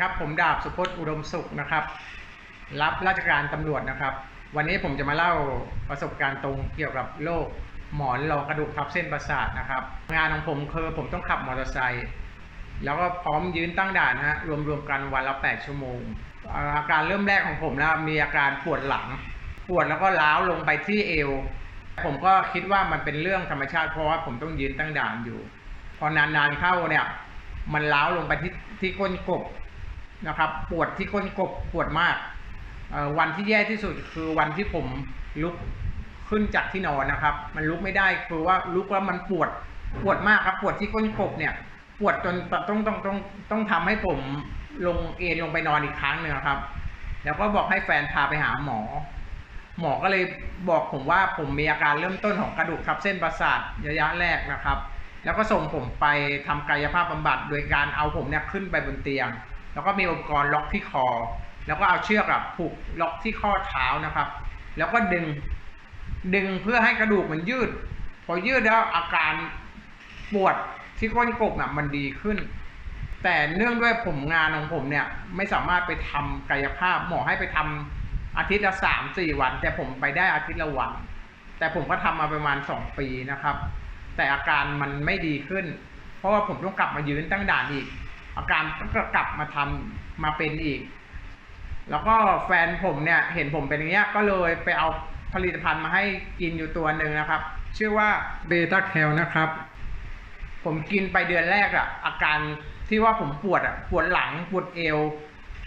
ครับ ผมดาบสุพจน์อุดมสุขนะครับ รับราชการตำรวจนะครับ วันนี้ผมจะมาเล่าประสบการณ์ตรงเกี่ยวกับโรคหมอนรองกระดูกทับเส้นประสาทนะครับ งานของผมคือผมต้องขับมอเตอร์ไซค์แล้วก็พร้อมยืนตั้งด่านนะฮะรวมๆกันวันละ 8 ชั่วโมงอาอาการเริ่มแรกของผมนะมีอาการปวดหลัง ปวดแล้วก็ล้าวลงไปที่เอว ผมก็คิดว่ามันเป็นเรื่องธรรมชาติเพราะว่าผมต้องยืนตั้งด่านอยู่ พอนานๆเข้าเนี่ยมันล้าวลงไปที่ที่ก้นกบ นะครับ ปวดที่ก้นกบปวดมาก วันที่แย่ที่สุดคือวันที่ผมลุกขึ้นจากที่นอนนะครับ มันลุกไม่ได้คือว่าลุกแล้วมันปวดปวดมากครับ ปวดที่ก้นกบเนี่ยปวดจนต้องต้องต้องต้องทำให้ผมลงเอนลงไปนอนอีกครั้งหนึ่งครับ แล้วก็บอกให้แฟนพาไปหาหมอ หมอก็เลยบอกผมว่าผมมีอาการเริ่มต้นของกระดูกทับเส้นประสาทระยะแรกนะครับ แล้วก็ส่งผมไปทำกายภาพบำบัด โดยการเอาผมเนี่ยขึ้นไปบนเตียง แล้วก็มีอุปกรณ์ล็อกที่คอ แล้วก็เอาเชือกอะผูกล็อกที่ข้อเท้านะครับ แล้วก็ดึงดึงเพื่อให้กระดูกมันยืด พอยืดแล้วอาการปวดที่ก้นกบน่ะมันดีขึ้น แต่เนื่องด้วยผมงานของผมเนี่ยไม่สามารถไปทำกายภาพหมอให้ไปทำอาทิตย์ละสามสี่วัน แต่ผมไปได้อาทิตย์ละวัน แต่ผมก็ทำมาประมาณสองปีนะครับ แต่อาการมันไม่ดีขึ้น เพราะว่าผมต้องกลับมายืนตั้งด่านอีก อาการก็กลับมาทำมาเป็นอีก แล้วก็แฟนผมเนี่ยเห็นผมเป็นอย่างเงี้ยก็เลยไปเอาผลิตภัณฑ์มาให้กินอยู่ตัวหนึ่งนะครับ ชื่อว่าเบต้าแคลนะครับ ผมกินไปเดือนแรกอะอาการที่ว่าผมปวดอะปวดหลังปวดเอว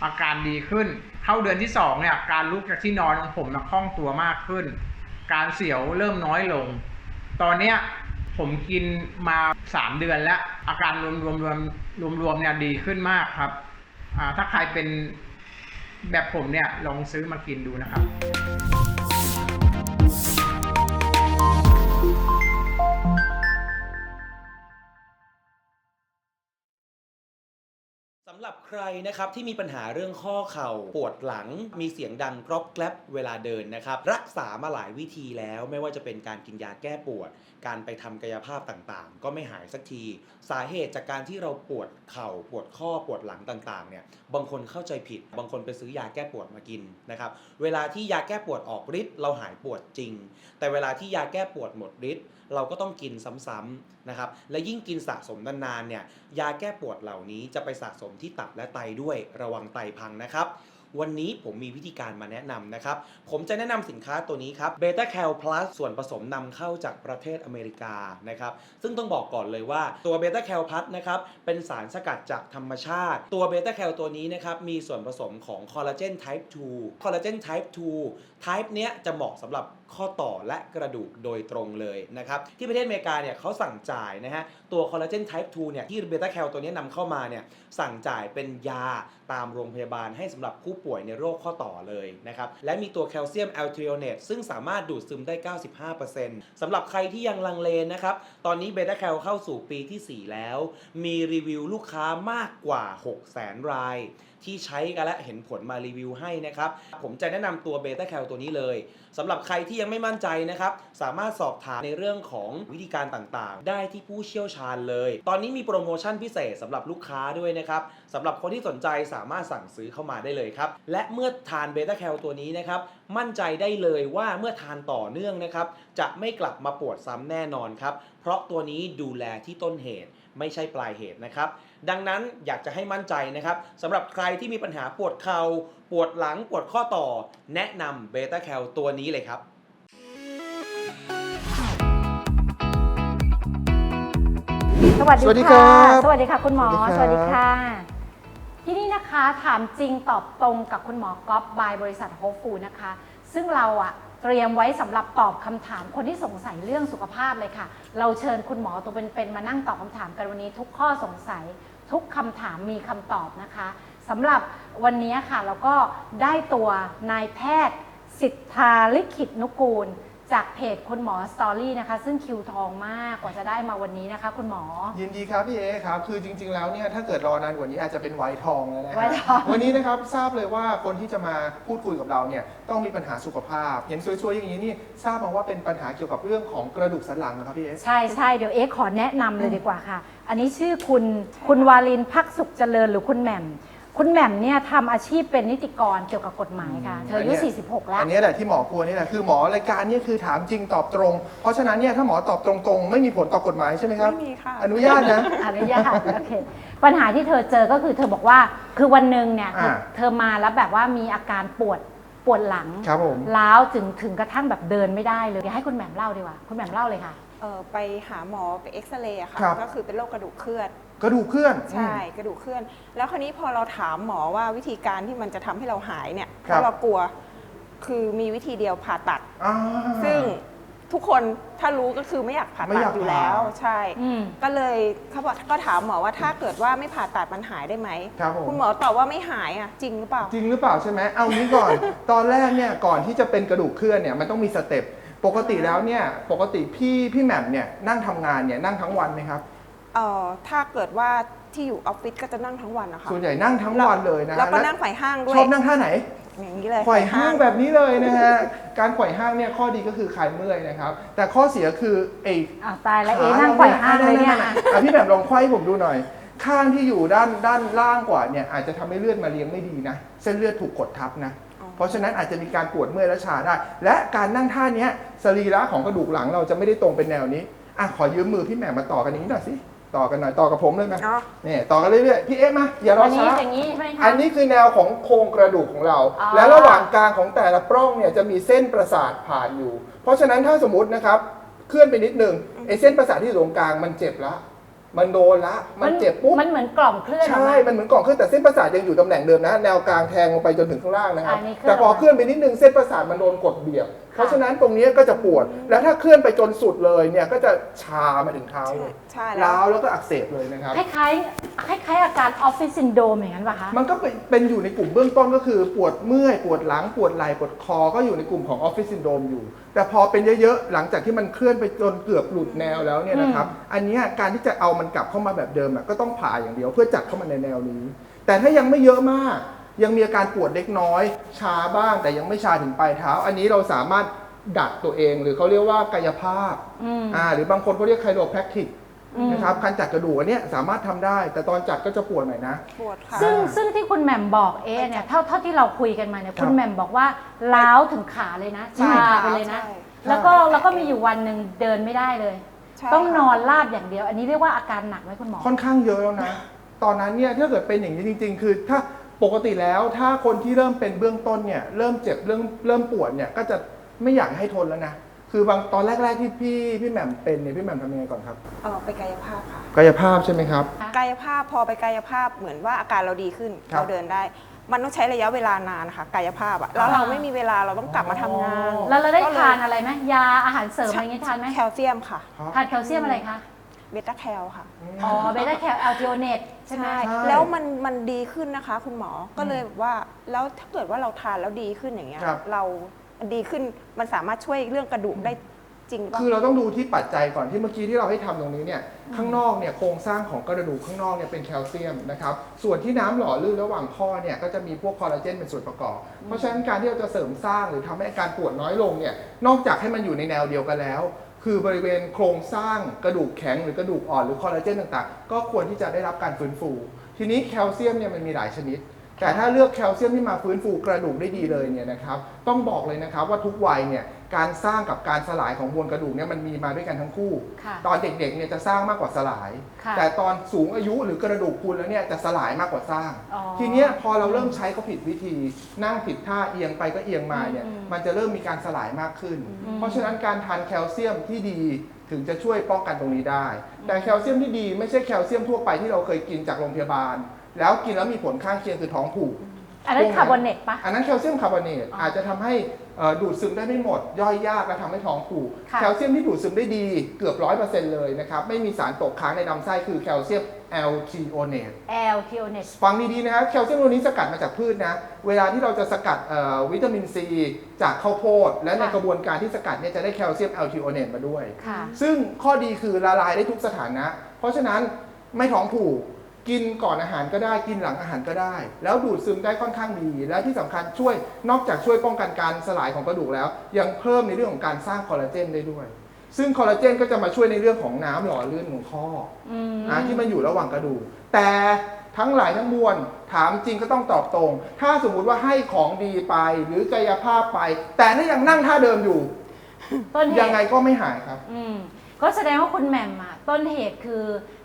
อาการดีขึ้น เข้าเดือนที่สองเนี่ยการลุกจากที่นอนของผมนะคล่องตัวมากขึ้น การเสียวเริ่มน้อยลง ตอนเนี้ย ผมกินมาสามเดือนแล้ว อาการรวมรวมรวมรวมรวมเนี่ยดีขึ้นมากครับ ถ้าใครเป็นแบบผมเนี่ยลองซื้อมากินดูนะครับำหรับใครนะครับที่มีปัญหาเรื่องข้อเข่าปวดหลัง มีเสียงดังกรอบแกรบเวลาเดินนะครับ รักษามาหลายวิธีแล้วไม่ว่าจะเป็นการกินยาแก้ปวด การไปทำกายภาพต่างๆ ก็ไม่หายสักที สาเหตุจากการที่เราปวดเข่าปวดข้อปวดหลังต่างๆเนี่ยบางคนเข้าใจผิด บางคนไปซื้อยาแก้ปวดมากินนะครับเวลาที่ยาแก้ปวดออกฤทธิ์เราหายปวดจริง แต่เวลาที่ยาแก้ปวดหมดฤทธิ์ เราก็ต้องกินซ้ำๆนะครับ และยิ่งกินสะสมนานๆเนี่ย ยาแก้ปวดเหล่านี้จะไปสะสมที่ตับและไตด้วยระวังไตพังนะครับ วันนี้ผมมีวิธีการมาแนะนำนะครับ ผมจะแนะนำสินค้าตัวนี้ครับ Beta Cal Plus ส่วนผสมนำเข้าจากประเทศอเมริกานะครับ ซึ่งต้องบอกก่อนเลยว่าตัว Beta Cal Plus นะครับ เป็นสารสกัดจากธรรมชาติ ตัว Beta Cal ตัวนี้นะครับ มีส่วนผสมของคอลลาเจน type 2คอลลาเจน type 2 type เนี้ยจะเหมาะสำหรับ ข้อต่อและกระดูกโดยตรงเลยนะครับ ที่ประเทศอเมริกาเนี่ยเขาสั่งจ่ายนะฮะ ตัวคอลลาเจน type 2เนี่ย ที่เบต้าแคลตัวนี้นำเข้ามาเนี่ย สั่งจ่ายเป็นยาตามโรงพยาบาลให้สำหรับผู้ป่วยในโรคข้อต่อเลยนะครับ และมีตัวแคลเซียมแอลทริโอเนตซึ่งสามารถดูดซึมได้ 95%สำหรับใครที่ยังลังเลนะครับ ตอนนี้เบต้าแคลเข้าสู่ปีที่ 4 แล้ว มีรีวิวลูกค้ามากกว่า 600,000 ราย ที่ใช้กันและเห็นผลมารีวิวให้นะครับ ผมจะแนะนำตัวเบต้าแคลตัวนี้เลยสำหรับใครที่ยังไม่มั่นใจนะครับ สามารถสอบถามในเรื่องของวิธีการต่างๆ ได้ที่ผู้เชี่ยวชาญเลย ตอนนี้มีโปรโมชั่นพิเศษสำหรับลูกค้าด้วยนะครับสำหรับคนที่สนใจสามารถสั่งซื้อเข้ามาได้เลยครับ และเมื่อทานเบต้าแคลตัวนี้นะครับ มั่นใจได้เลยว่าเมื่อทานต่อเนื่องนะครับ จะไม่กลับมาปวดซ้ำแน่นอนครับ เพราะตัวนี้ดูแลที่ต้นเหตุไม่ใช่ปลายเหตุนะครับ ดังนั้นอยากจะให้มั่นใจนะครับสำหรับใครที่มีปัญหาปวดเข่าปวดหลังปวดข้อต่อ แนะนำเบต้าแคลตัวนี้เลยครับสวัสสวัสดีดีครัค่ะ บสวัสดีค่ะคุณหมอ สสวัวัสสดีดีครัค่ะบที่นี่นะคะถามจริงตอบตรงกับคุณหมอก๊อฟบายบริษัทโฮฟูนะคะ ซึ่งเราอะเตรียมไว้สำหรับตอบคำถามคนที่สงสัยเรื่องสุขภาพเลยค่ะ เราเชิญคุณหมอตัวเป็นๆมานั่งตอบคำถามกันวันนี้ทุกข้อสงสัย ทุกคำถามมีคำตอบนะคะสำหรับวันนี้ค่ะเราก็ได้ตัวนายแพทย์สิทธาลิขิตนุกูล จากเพจคุณหมอสตอรี่นะคะ ซึ่งคิวทองมากกว่าจะได้มาวันนี้นะคะ คุณหมอ ยินดีครับพี่เอครับ คือจริง ๆ แล้วเนี่ยถ้าเกิดรอนานกว่านี้อาจจะเป็นไวท์ทองแล้วนะไวฮะท์ทอง วันนี้นะครับทราบเลยว่าคนที่จะมาพูดคุยกับเราเนี่ยต้องมีปัญหาสุขภาพเห็นสวยๆอย่างนี้นี่ทราบมาว่าเป็นปัญหาเกี่ยวกับเรื่องของกระดูกสันหลังนะครับพี่เอ ใช่ใช่เดี๋ยวเอ๊ะขอแนะนำเลยดีกว่าค่ะ อันนี้ชื่อคุณคุณวาลินพักสุขเจริญหรือคุณแหม่ม คุณแหม่มเนี่ยทำอาชีพเป็นนิติกรเกี่ยวกับกฎหมายค่ะ เธออายุอันเนี้ย46 แล้ว อันนี้แหละที่หมอกลัวนี่แหละคือหมอรายการนี้คือถามจริงตอบตรง เพราะฉะนั้นเนี่ยถ้าหมอตอบตรงๆ ไม่มีผลต่อกฎหมายใช่ไหมครับ ไม่มีค่ะ อนุญาตนะ อนุญาตโอเค ปัญหาที่เธอเจอก็คือเธอบอกว่าคือวันหนึ่งเนี่ยเธออ่า เธอมาแล้วแบบว่ามีอาการปวดปวดหลังครับผม ล้าวถึงถึงกระทั่งแบบเดินไม่ได้เลยเดี๋ยวให้คุณแหม่มเล่าดีกว่า คุณแหม่มเล่าเลยค่ะ เออไปหาหมอไปเอ็กซเรย์อะค่ะ ครับ ก็คือเป็นโรคกระดูกเคลื่อน กระดูกเคลื่อนใช่ กระดูกเคลื่อน แล้วคราวนี้พอเราถามหมอว่าวิธีการที่มันจะทำให้เราหายเนี่ยคเพรับ ราะเรากลัวคือมีวิธีเดียวผ่าตัด อ่า ซึ่งทุกคนถ้ารู้ก็คือไม่อยากผ่าไม่ตัอดยากอยู่แล้ว ผ่า ใช่ อืม ก็เลยเขาบอกก็ถามหมอว่าถ้าเกิดว่าไม่ผ่าตัดมันหายได้ไหมครับผม คุณหมอตอบว่าไม่หายอะจริงหรือเปล่า จริงหรือเปล่าใช่ไหมเอางี้ก่อน ตอนแรกเนี่ยก่อนที่จะเป็นกระดูกเคลื่อนเนี่ยมันต้องมีสเต็ป ปกติแล้วเนี่ยปกติพี่พี่แหม่มเนี่ยนั่งทำงานเนี่ยนั่งทั้งวันไหมครับ เอ่อถ้าเกิดว่าที่อยู่ออฟฟิศก็จะนั่งทั้งวันนะคะส่วนใหญ่นั่งทั้งวันเลยนะแล้วก็และนั่งไฝ่ห้างด้วยชอบนั่งท่าไหนอย่างนี้เลยไขว่ห้างแบบนี้เลยนะฮะ การไขว่ห้างเนี่ยข้อดีก็คือคลายเมื่อยนะครับ แต่ข้อเสียคือไอ้อ้าวตายแล้วเอ๊ะนั่งไขว่ห้างเลยเนี่ยอะอะพี่แบบลองไขว้ให้ผมดูหน่อย ข้างที่อยู่ด้านด้านล่างกว่าเนี่ยอาจจะทำให้เลือดมาเลี้ยงไม่ดีนะ เส้นเลือดถูกกดทับนะ เพราะฉะนั้นอาจจะมีการปวดเมื่อยและชาได้ และการนั่งท่าเนี้ยสรีระของกระดูกหลังเราจะไม่ได้ตรงเป็นแนวนี้อะขอยืมมือพี่แหม่มมาต่อกันอย่างนี้หน่อยสิ ต่อกันหน่อยต่อกับผมเลยไหมเนาะ นี่ต่อกันเรื่อยๆพี่เอ๊ะมาอย่ารออันนี้ช้าอย่างนี้ใช่ไหมคะอันนี้คือแนวของโครงกระดูกของเรา อ๋อ และระหว่างกลางของแต่ละปล้องเนี่ยจะมีเส้นประสาทผ่านอยู่ เพราะฉะนั้นถ้าสมมตินะครับเคลื่อนไปนิดนึงไอ้เส้นประสาทที่อยู่ตรงกลางมันเจ็บละมันโดนละมันเจ็บปุ๊บ มันเหมือนกล่อมเคลื่อนออกใช่ มา มันเหมือนกล่องเคลื่อนแต่เส้นประสาทยังอยู่ตำแหน่งเดิมนะ แนวกลางแทงลงไปจนถึงข้างล่างนะครับ อันนี้เคลื่อนแต่พอออกมาเคลื่อนไปนิดนึงเส้นประสาทมันโดนกดเบียด เพราะฉะนั้นตรงนี้ก็จะปวด แล้วถ้าเคลื่อนไปจนสุดเลยเนี่ยก็จะชามาถึงเท้าเลยใช่แล้วร้าวแล้วก็อักเสบเลยนะครับ คล้ายๆคล้ายๆอาการออฟฟิศซินโดรมอย่างนั้นป่ะคะ มันก็เป็นเป็นอยู่ในกลุ่มเบื้องต้นก็คือปวดเมื่อยปวดหลังปวดไหล่ปวดคอก็อยู่ในกลุ่มของออฟฟิศซินโดรมอยู่ แต่พอเป็นเยอะๆ หลังจากที่มันเคลื่อนไปจนเกือบหลุดแนวแล้วเนี่ยนะครับ อันเนี้ยการที่จะเอามันกลับเข้ามาแบบเดิมอะก็ต้องผ่าอย่างเดียวเพื่อจัดเข้ามาในแนวนี้ แต่ถ้ายังไม่เยอะมาก ยังมีอาการปวดเล็กน้อย ชาบ้างแต่ยังไม่ชาถึงปลายเท้า อันนี้เราสามารถดัดตัวเองหรือเขาเรียกว่ากายภาพอืมอ่าหรือบางคนเขาเรียกไคโรแพคติกอืมนะครับการจัดกระดูกอันเนี้ยสามารถทำได้ แต่ตอนจัดก็จะปวดหน่อยนะปวดค่ะซึ่งซึ่งที่คุณแหม่มบอกเอะเนี่ยเท่าเท่าที่เราคุยกันมาเนี่ยครับคุณแหม่มบอกว่าล้าวถึงขาเลยนะใช่ชาค่ะไปเลยนะใช่แล้วก็แล้วก็มีอยู่วันหนึ่งเดินไม่ได้เลยใช่ต้องค่ะนอนราบอย่างเดียว อันนี้เรียกว่าอาการหนักไหมคุณหมอค่อนข้างเยอะแล้วนะ ตอนนั้นเนี่ยถ้าเกิดเป็นอย่างนี้จริง ๆ คือถ้า ปกติแล้วถ้าคนที่เริ่มเป็นเบื้องต้นเนี่ยเริ่มเจ็บเริ่มเริ่มปวดเนี่ยก็จะไม่อยากให้ทนแล้วนะคือบางตอนแรก ๆ ที่พี่พี่แหม่มเป็นเนี่ยพี่แหม่มทำยังไงก่อนครับเออไปกายภาพค่ะ กายภาพใช่ไหมครับ กายภาพพอไปกายภาพเหมือนว่าอาการเราดีขึ้นครับ เราเดินได้ มันต้องใช้ระยะเวลานานนะคะกายภาพอะแล้วเราไม่มีเวลาเราต้องกลับมาทำงานแล้วเราได้ก็ลยทานอะไรไหมยาอาหารเสริมอะไรอย่างงี้ทานไหมแคลเซียมค่ะ ทานแคลเซียมอะไรคะ เบต้าแคลค่ะ อ๋อเบต้าแคลแอลทิโอเนตใช่ไหม ใช่ แล้วมันมันดีขึ้นนะคะ คุณหมอก็เลยแบบว่าแล้วถ้าเกิดว่าเราทานแล้วดีขึ้นอย่างเงี้ยครับ เราดีขึ้นมันสามารถช่วยเรื่องกระดูกได้จริงหรือเปล่าคือเราต้องดูที่ปัจจัยก่อนที่เมื่อกี้ที่เราให้ทำตรงนี้เนี่ยข้างนอกเนี่ยโครงสร้างของกระดูกข้างนอกเนี่ยเป็นแคลเซียมนะครับส่วนที่น้ำหล่อลื่นระหว่างข้อเนี่ยก็จะมีพวกคอลลาเจนเป็นส่วนประกอบ เพราะฉะนั้นการที่เราจะเสริมสร้างหรือทำให้อาการปวดน้อยลงเนี่ยนอกจากให้มันอยู่ในแนวเดียวกันแล้ว คือบริเวณโครงสร้างกระดูกแข็งหรือกระดูกอ่อนหรือคอลลาเจนต่างๆ ก็ควรที่จะได้รับการฟื้นฟู ทีนี้แคลเซียมเนี่ยมันมีหลายชนิด แต่ถ้าเลือกแคลเซียมที่มาฟื้นฟูกระดูกได้ดีเลยเนี่ยนะครับต้องบอกเลยนะครับว่าทุกวัยเนี่ยการสร้างกับการสลายของมวลกระดูกเนี่ยมันมีมาด้วยกันทั้งคู่ ค่ะตอนเด็กๆเนี่ยจะสร้างมากกว่าสลาย ค่ะแต่ตอนสูงอายุหรือกระดูกพรุนแล้วเนี่ยจะสลายมากกว่าสร้าง อ๋อทีเนี้ยพอเราเริ่มใช้เขาผิดวิธี นั่งผิดท่าเอียงไปก็เอียงมาเนี่ยอืมมันจะเริ่มมีการสลายมากขึ้น อืม เพราะฉะนั้นการทานแคลเซียมที่ดีถึงจะช่วยป้องกันตรงนี้ได้ แต่แคลเซียมที่ดีไม่ใช่แคลเซียมทั่วไปที่เราเคยกินจากโรงพยาบาล แล้วกินแล้วมีผลข้างเคียงคือท้องผูก อันนั้นคาร์บอเนตปะ อันนั้นแคลเซียมคาร์บอเนตอ๋อออาจจะทมให้เอ่อดูดซึมได้ไม่หมด ย่อยยากและทำให้ท้องผูก ค่ะ แคลเซียมที่ดูดซึมได้ดีเกือบร้อยเปอร์เซ็นต์เลยนะครับ ไม่มีสารตกค้างในลำไส้คือแคลเซียมแอลทีโอเนตแอลทิโอเนต ฟังดีๆนะครับแคลเซียมตัวนี้สกัดมาจากพืชนะ เวลาที่เราจะสกัดเอ่อวิตามินซีจากข้าวโพด และในค่ะ กระบวนการที่สกัดเนี่ยจะได้แคลเซียมแอลทีโอเนตมาด้วย ค่ะ ซึ่งข้อดีคือละลายได้ทุกสถานะ เพราะฉะนั้นไม่ท้องผูก กินก่อนอาหารก็ได้กินหลังอาหารก็ได้ แล้วดูดซึมได้ค่อนข้างดี และที่สำคัญช่วยนอกจากช่วยป้องกันการสลายของกระดูกแล้ว ยังเพิ่มในเรื่องของการสร้างคอลลาเจนได้ด้วย ซึ่งคอลลาเจนก็จะมาช่วยในเรื่องของน้ำหล่อลื่นของข้ออืมอ่าที่มันอยู่ระหว่างกระดูกแต่ทั้งหลายทั้งมวลถามจริงก็ต้องตอบตรง ถ้าสมมุติว่าให้ของดีไปหรือกายภาพไป แต่ถ้ายังนั่งท่าเดิมอยู่ต้นเหยังไงตุก็ไม่หายครับอืมก็แสดงว่าคุณแหม่มอะต้นเหตุคือ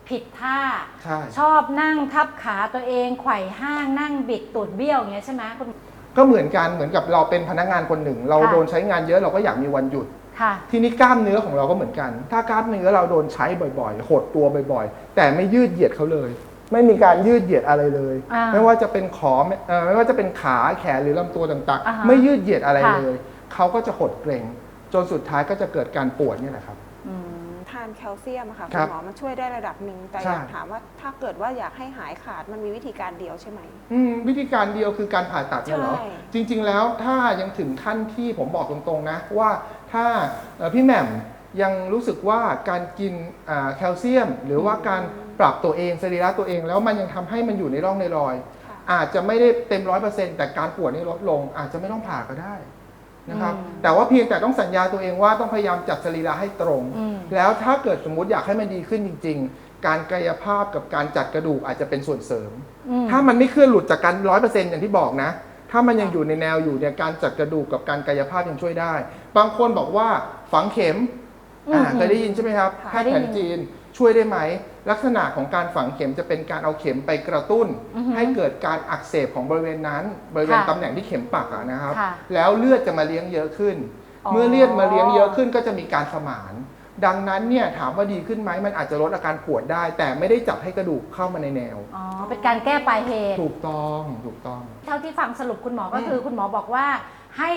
ผิดท่า ใช่ ชอบนั่งทับขาตัวเองไขว่ห้างนั่งบิดตูดเบี้ยวอย่างเงี้ยใช่ไหมคุณ ก็เหมือนกันเหมือนกับเราเป็นพนักงานคนหนึ่ง เราค่ะ โดนใช้งานเยอะเราก็อยากมีวันหยุด ค่ะ ทีนี้กล้ามเนื้อของเราก็เหมือนกัน ถ้ากล้ามเนื้อเราโดนใช้บ่อยๆ หดตัวบ่อยๆ แต่ไม่ยืดเหยียดเขาเลย ไม่มีการยืดเหยียดอะไรเลย อ่าไม่ว่าจะเป็นขอเอ่อไม่ว่าจะเป็นขาแขนหรือลำตัวต่างอ่าฮะๆ ไม่ยืดเหยียดอะไรค่ะ เลย เขาก็จะหดเกร็งจนสุดท้ายก็จะเกิดการปวดนี่แหละครับอืมทานแคลเซียมอะค่ะคคุรัณบหมอมันช่วยได้ระดับหนึ่งแต่ใช่ อยากถามว่าถ้าเกิดว่าอยากให้หายขาดมันมีวิธีการเดียวใช่ไหม อืมวิธีการเดียวคือการผ่าตัดเนี่ยเหรอ ใช่ จริง ๆ แล้วถ้ายังถึงขั้นที่ผมบอกตรงๆนะ ว่าถ้าเอ่อพี่แหม่มยังรู้สึกว่าการกินอ่าแคลเซียม หรือว่าการปรับตัวเองสรีระตัวเอง แล้วมันยังทำให้มันอยู่ในร่องในรอย ค่ะอาจจะไม่ได้เต็มร้อยเปอร์เซ็นต์แต่การปวดนี่ลดลง อาจจะไม่ต้องผ่าก็ได้ นะครับอืมแต่ว่าเพียงแต่ต้องสัญญาตัวเองว่าต้องพยายามจัดสรีระให้ตรงอืมแล้วถ้าเกิดสมมุติอยากให้มันดีขึ้นจริง ๆ การกายภาพกับการจัดกระดูกอาจจะเป็นส่วนเสริมอืมถ้ามันไม่เคลื่อนหลุดจากกันร้อยเปอร์เซ็นต์อย่างที่บอกนะ ถ้ามันยังอยู่ในแนวอยู่เนี่ยการจัดกระดูกกับการกายภาพยังช่วยได้ บางคนบอกว่าฝังเข็มอืมอ่าเคยได้ยินใช่ไหมครับค่ะแพทย์แผนจีนช่วยได้ไหม ลักษณะของการฝังเข็มจะเป็นการเอาเข็มไปกระตุ้น อือฮึให้เกิดการอักเสบของบริเวณนั้น บริเวณค่ะตำแหน่งที่เข็มปักอะนะครับ ค่ะแล้วเลือดจะมาเลี้ยงเยอะขึ้น อ๋อ เมื่อเลือดมาเลี้ยงเยอะขึ้นก็จะมีการสมาน ดังนั้นเนี่ยถามว่าดีขึ้นไหมมันอาจจะลดอาการปวดได้ แต่ไม่ได้จับให้กระดูกเข้ามาในแนว อ๋อ เป็นการแก้ปลายเหตุ ถูกต้องถูกต้อง เท่าที่ฟังสรุปคุณหมอก็คือคุณหมอบอกว่าให้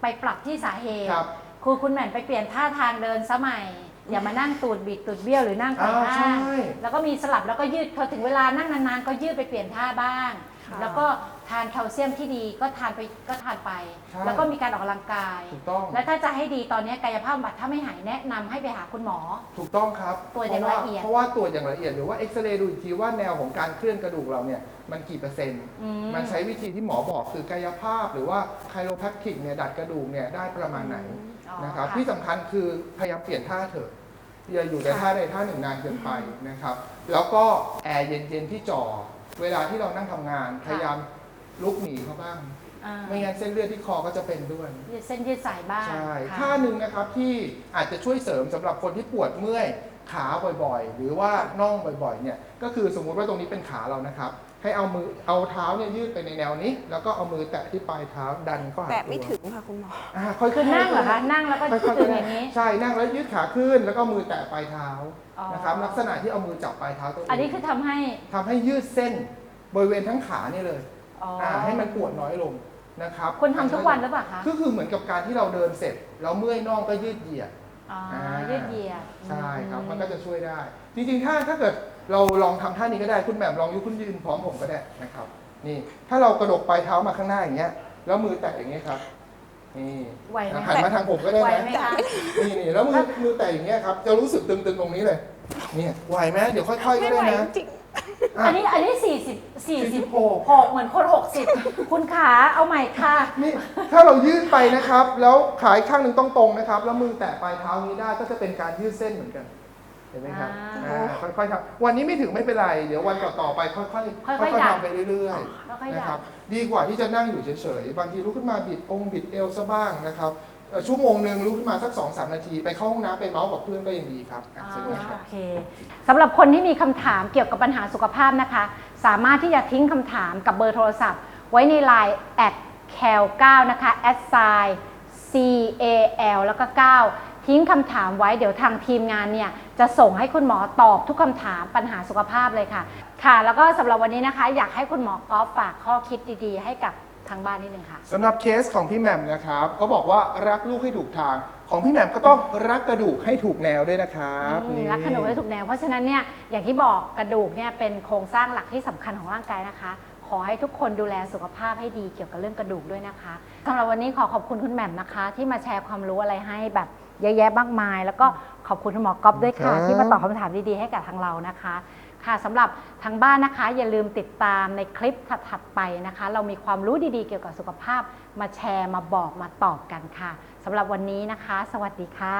ไปปรับที่สาเหตุ ครับ คือคุณแหม่มไปเปลี่ยนท่าทางเดินสมัย อย่ามานั่งตูดบิดตูดเบี้ยวหรือนั่งไขว่อ่าห้างใช่แล้วก็มีสลับแล้วก็ยืดพอถึงเวลานั่งนานๆ ก็ยืดไปเปลี่ยนท่าบ้าง ค่ะ แล้วก็ทานแคลเซียมที่ดีก็ทานไปก็ทานไป ใช่ แล้วก็มีการออกกำลังกาย ถูกต้อง และถ้าจะให้ดีตอนนี้กายภาพบำบัดถ้าไม่หายแนะนำให้ไปหาคุณหมอ ถูกต้องครับตรวจอย่างละเอียด เพราะว่าตรวจอย่างละเอียดหรือว่าเอ็กซเรย์ดูอีกทีว่าแนวของการเคลื่อนกระดูกเราเนี่ยมันกี่เปอร์เซ็นต์ อืม มันใช้วิธีที่หมอบอกคือกายภาพหรือว่าไคโรแพคติกเนี่ยดัดกระดูกเนี่ยได้ประมาณไหนอ๋อ นะครับค่ะที่สำคัญคือพยายามเปลี่ยนท่าเถอะอย่าอยู่ในท่าใดท่าหนึ่งนานเกินไปนะครับ แล้วก็แอร์เย็นๆที่จอเวลาที่เรานั่งทำงาน พยายามลุกหนีเขาบ้างอ่าไม่งั้นเส้นเลือดที่คอก็จะเป็นด้วยยืดเส้นยืดสายบ้างใช่ค่ะท่าหนึ่งนะครับที่อาจจะช่วยเสริมสำหรับคนที่ปวดเมื่อยขาบ่อยๆ หรือว่าน่องบ่อยๆเนี่ยก็คือสมมุติว่าตรงนี้เป็นขาเรานะครับ ให้เอามือเอาเท้าเนี่ยยืดไปในแนวนี้ แล้วก็เอามือแตะที่ปลายเท้าดันเข้าหาแต่ไม่ตัวถึงค่ะคุณหมออ่าค่อยๆคือนั่งเหรอคะนั่งแล้วก็ค่อยๆดึงอย่างนี้ ใช่นั่งแล้วยืดขาขึ้น แล้วก็มือแตะปลายเท้าอ๋อ นะครับลักษณะที่เอามือจับปลายเท้าตัวเองอันนี้คือทำให้ทำให้ยืดเส้นบริเวณทั้งขานี่เลยอ๋ออ่าให้มันปวดน้อยลงนะครับคุณทำทุกวันหรือเปล่าคะก็คือเหมือนกับการที่เราเดินเสร็จแล้วเมื่อยน่องก็ยืดเหยียด อ๋ออ่ายืดเหยียด ใช่ครับอืมันก็จะช่วยได้ จริงๆ ถ้าถ้าเกิด เราลองทำท่านี้ก็ได้คุณแหม่มลองยกขึ้นยืนพร้อมผมก็ได้นะครับ นี่ ถ้าเรากระดกปลายเท้ามาข้างหน้าอย่างเงี้ย แล้วมือแตะอย่างเงี้ยครับ นี่ไหวไหมหันมาทางผมก็ได้ไหวนะไหมคะ นี่นี่แล้วมือมือแตะอย่างเงี้ยครับจะรู้สึกตึงๆตรงนี้เลย เนี่ยไหวไหมเดี๋ยวค่อยๆก็ไม่ได้ไหวนะจริงอะอันนี้อันนี้สี่สิบสี่สิบ46หกเหมือนคนหกสิบคุณขาเอาใหม่ค่ะนี่ถ้าเรายืดไปนะครับ แล้วขาอีกข้างหนึ่งต้องตรงนะครับ แล้วมือแตะปลายเท้านี้ได้ก็จะเป็นการยืดเส้นเหมือนกันเห็นไหมครับอ่าอ่าค่อยๆทำวันนี้ไม่ถึงไม่เป็นไร เดี๋ยววันต่อๆไปค่อยๆค่ค่อยๆอยดัๆดทำไปเรื่อยแล้วค่อยๆดันะครับดดีกว่าที่จะนั่งอยู่เฉยๆ บางทีลุกขึ้นมาบิดองค์บิดเอวซะบ้างนะครับเอ่อชั่วโมงหนึ่งลุกขึ้นมาสัก2อสนาที ไปเข้าห้องน้ำไปเมาส์กับเพื่อนก็ยังดีครับอะอ่าเสร็จแล้วครับโอเคสำหรับคนที่มีคำถามเกี่ยวกับปัญหาสุขภาพนะคะ สามารถที่จะทิ้งคำถามกับเบอร์โทรศัพท์ ไว้ใน Line at cal 9นะคะ at sign c a l แล้วก็ 9 ทิ้งคำถามไว้เดี๋ยวทางทีมงานเนี่ยจะส่งให้คุณหมอตอบทุกคำถามปัญหาสุขภาพเลยค่ะ ค่ะ แล้วก็สำหรับวันนี้นะคะ อยากให้คุณหมอกอล์ฟฝากข้อคิดดีๆ ให้กับทางบ้านนิดนึงค่ะ สำหรับเคสของพี่แหม่มนะครับเขาบอกว่ารักลูกให้ถูกทาง ของพี่แหม่มก็ต้องรักกระดูกให้ถูกแนวด้วยนะครับอืมนี่รักขนมได้ถูกแนวเพราะฉะนั้นเนี่ยอย่างที่บอกกระดูกเนี่ยเป็นโครงสร้างหลักที่สำคัญของร่างกายนะคะ ขอให้ทุกคนดูแลสุขภาพให้ดีเกี่ยวกับเรื่องกระดูกด้วยนะคะสำหรับวันนี้ขอขอบคุณคุณแหม่มนะคะ ที่มาแชร์ความรู้อะไรให้แบบ เยอะแยะมากมาย แล้วก็ขอบคุณคุณหมอก๊อฟด้วยค่ะ ครับ ที่มาตอบคำถามดีๆให้กับทางเรานะคะ ค่ะสำหรับทางบ้านนะคะ อย่าลืมติดตามในคลิปถัดๆไปนะคะ เรามีความรู้ดีๆเกี่ยวกับสุขภาพ มาแชร์มาบอกมาตอบกันค่ะสำหรับวันนี้นะคะ สวัสดีค่ะ